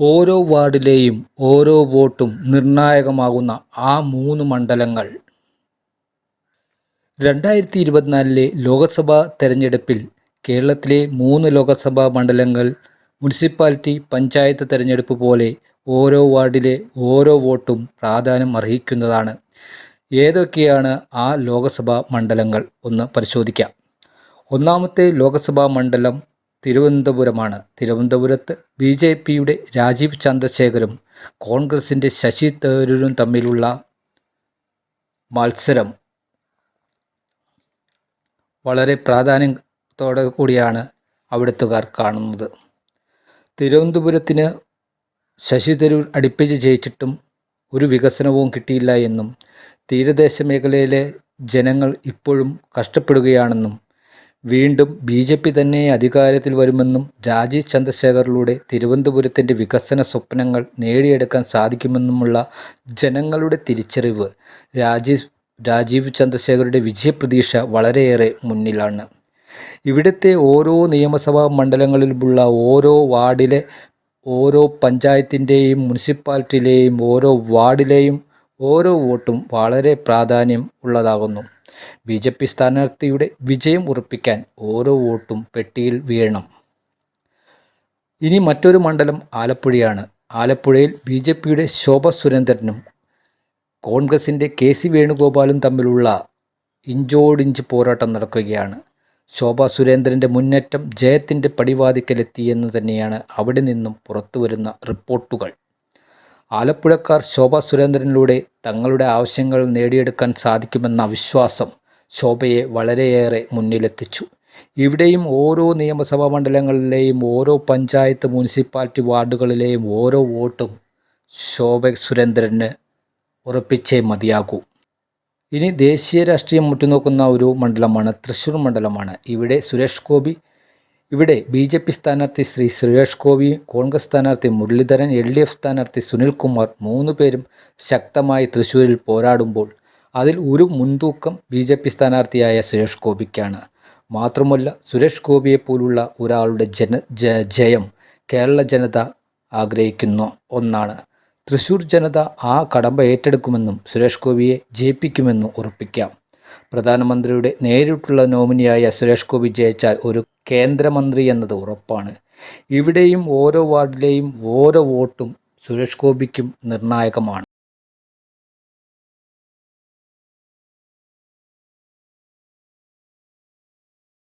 ഓരോ വാർഡിലെയും ഓരോ വോട്ടും നിർണായകമാകുന്ന ആ മൂന്ന് മണ്ഡലങ്ങൾ. രണ്ടായിരത്തി ഇരുപത്തിനാലിലെ ലോക്സഭാ തെരഞ്ഞെടുപ്പിൽ കേരളത്തിലെ മൂന്ന് ലോക്സഭാ മണ്ഡലങ്ങൾ മുനിസിപ്പാലിറ്റി പഞ്ചായത്ത് തെരഞ്ഞെടുപ്പ് പോലെ ഓരോ വാർഡിലെ ഓരോ വോട്ടും പ്രാധാന്യം അർഹിക്കുന്നതാണ്. ഏതൊക്കെയാണ് ആ ലോക്സഭാ മണ്ഡലങ്ങൾ? ഒന്ന് പരിശോധിക്കാം. ഒന്നാമത്തെ ലോക്സഭാ മണ്ഡലം തിരുവനന്തപുരമാണ്. തിരുവനന്തപുരത്ത് ബി ജെ പിയുടെ രാജീവ് ചന്ദ്രശേഖരും കോൺഗ്രസിന്റെ ശശി തരൂരും തമ്മിലുള്ള മത്സരം വളരെ പ്രാധാന്യത്തോടെ കൂടിയാണ് അവിടുത്തുകാർ കാണുന്നത്. തിരുവനന്തപുരത്തിന് ശശി തരൂർ അടുപ്പിച്ച് ജയിച്ചിട്ടും ഒരു വികസനവും കിട്ടിയില്ല എന്നും തീരദേശ മേഖലയിലെ ജനങ്ങൾ ഇപ്പോഴും കഷ്ടപ്പെടുകയാണെന്നും വീണ്ടും ബി ജെ പി തന്നെ അധികാരത്തിൽ വരുമെന്നും രാജീവ് ചന്ദ്രശേഖറിലൂടെ തിരുവനന്തപുരത്തിന്റെ വികസന സ്വപ്നങ്ങൾ നേടിയെടുക്കാൻ സാധിക്കുമെന്നുമുള്ള ജനങ്ങളുടെ തിരിച്ചറിവ് രാജീവ് രാജീവ് ചന്ദ്രശേഖരുടെ വിജയപ്രതീക്ഷ വളരെയേറെ മുന്നിലാണ്. ഇവിടുത്തെ ഓരോ നിയമസഭാ മണ്ഡലങ്ങളിലുമുള്ള ഓരോ വാർഡിലെ ഓരോ പഞ്ചായത്തിന്റെയും മുനിസിപ്പാലിറ്റിയിലെയും ഓരോ വാർഡിലെയും ഓരോ വോട്ടും വളരെ പ്രാധാന്യം ഉള്ളതാകുന്നു. ബി ജെ പി സ്ഥാനാർത്ഥിയുടെ വിജയം ഉറപ്പിക്കാൻ ഓരോ വോട്ടും പെട്ടിയിൽ വീഴണം. ഇനി മറ്റൊരു മണ്ഡലം ആലപ്പുഴയാണ്. ആലപ്പുഴയിൽ ബി ജെ പിയുടെ ശോഭ സുരേന്ദ്രനും കോൺഗ്രസിന്റെ കെ സി വേണുഗോപാലും തമ്മിലുള്ള ഇഞ്ചോടിഞ്ച് പോരാട്ടം നടക്കുകയാണ്. ശോഭ സുരേന്ദ്രന്റെ മുന്നേറ്റം ജയത്തിന്റെ പടിവാതിക്കലെത്തിയെന്ന് തന്നെയാണ് അവിടെ നിന്നും പുറത്തു വരുന്ന റിപ്പോർട്ടുകൾ. ആലപ്പുഴക്കാർ ശോഭ സുരേന്ദ്രനിലൂടെ തങ്ങളുടെ ആവശ്യങ്ങൾ നേടിയെടുക്കാൻ സാധിക്കുമെന്ന വിശ്വാസം ശോഭയെ വളരെയേറെ മുന്നിലെത്തിച്ചു. ഇവിടെയും ഓരോ നിയമസഭാ മണ്ഡലങ്ങളിലെയും ഓരോ പഞ്ചായത്ത് മുനിസിപ്പാലിറ്റി വാർഡുകളിലെയും ഓരോ വോട്ടും ശോഭ സുരേന്ദ്രന് ഉറപ്പിച്ചേ മതിയാകൂ. ഇനി ദേശീയ രാഷ്ട്രീയം മുറ്റുനോക്കുന്ന ഒരു മണ്ഡലമാണ് തൃശ്ശൂർ മണ്ഡലമാണ്. ഇവിടെ സുരേഷ് ഗോപി ഇവിടെ ബി ജെ പി സ്ഥാനാർത്ഥി ശ്രീ സുരേഷ് ഗോപി കോൺഗ്രസ് സ്ഥാനാർത്ഥി മുരളീധരൻ എൽ ഡി എഫ് സ്ഥാനാർത്ഥി സുനിൽകുമാർ മൂന്ന് പേരും ശക്തമായി തൃശ്ശൂരിൽ പോരാടുമ്പോൾ അതിൽ ഒരു മുൻതൂക്കം ബി ജെ പി സ്ഥാനാർത്ഥിയായ സുരേഷ് ഗോപിക്കാണ്. മാത്രമല്ല സുരേഷ് ഗോപിയെപ്പോലുള്ള ഒരാളുടെ ജന ജയം കേരള ജനത ആഗ്രഹിക്കുന്ന ഒന്നാണ്. തൃശ്ശൂർ ജനത ആ കടമ്പ ഏറ്റെടുക്കുമെന്നും സുരേഷ് ഗോപിയെ ജയിപ്പിക്കുമെന്നും ഉറപ്പിക്കാം. പ്രധാനമന്ത്രിയുടെ നേരിട്ടുള്ള നോമിനിയായ സുരേഷ് ഗോപി ജയിച്ചാൽ ഒരു കേന്ദ്രമന്ത്രി എന്നത് ഉറപ്പാണ്. ഇവിടെയും ഓരോ വാർഡിലെയും ഓരോ വോട്ടും സുരേഷ് ഗോപിക്കും നിർണായകമാണ്.